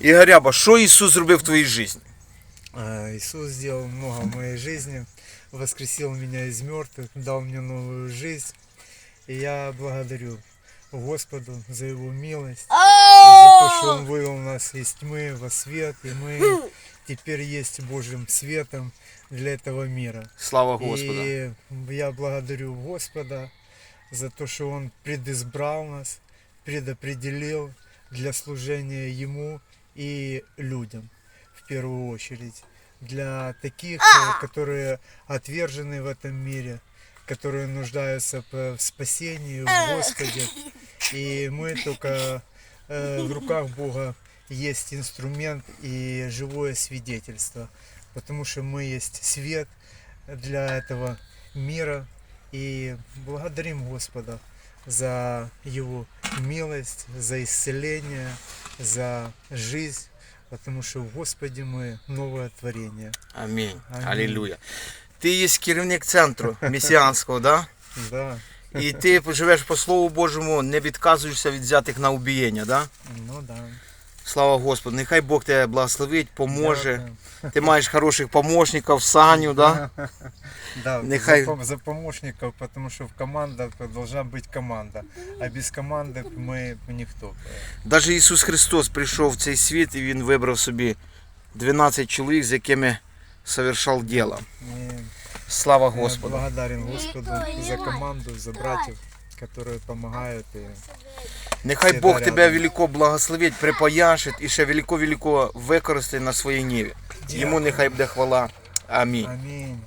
Ігоряба, що Ісус зробив в твоїй житті? А, Иисус сделал много в моей жизни, воскресил меня из мертвых, дал мне новую жизнь. И я благодарю Господу за Его милость, и за то, что Он вывел нас из тьмы во свет, и мы теперь есть Божьим светом для этого мира. Слава Господу. И я благодарю Господа за то, что Он предизбрал нас, предопределил для служения Ему и людям в первую очередь. Для таких, э, которые отвержены в этом мире, которые нуждаются в спасении, в Господе. И мы только э, в руках Бога есть инструмент и живое свидетельство, потому что мы есть свет для этого мира и благодарим Господа за Его милость, за исцеление, за жизнь, потому что в Господе мы новое творение. Амінь. Амінь. Алілуя. Ти є керівник центру месіанського, да? Да, І ти живеш по Слову Божому, не відказуєшся від взятих на убієння, да? ну да. Слава Господу. Нехай Бог тебе благословить, поможе. Дякую. Ти маєш хороших помощників, Саню, да? Да, Нехай- за, пом- за помощников, потому что в командах должна быть команда, а без команды мы никто. Навіть Ісус Христос прийшов в цей світ і Він вибрав собі 12 чоловік, з якими совершав діло. И Слава я Господу. благодарен Господу за команду, за братьев, которые помогают. И Нехай Всегда Бог тебе рядом. велико благословить, припояшить і ще велико-велико використає на своїй ниві. Йому нехай буде хвала. Амінь. аминь.